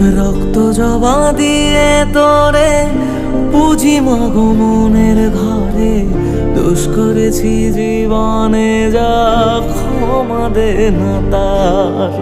রক্ত জবা দিয়ে তোরে পুঁজি মাগো মনের ঘরে। দোষ করেছি জীবনে যা ক্ষমা দে না তার।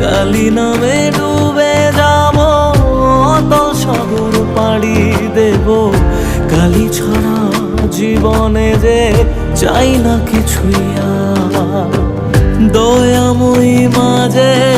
কালি নামে ডুবে যাব, অতল সাগর পাড়ি দেব। কালি ছাড়া জীবনে যে চাই না কিছুই আর। দয়াময়ী মাঝে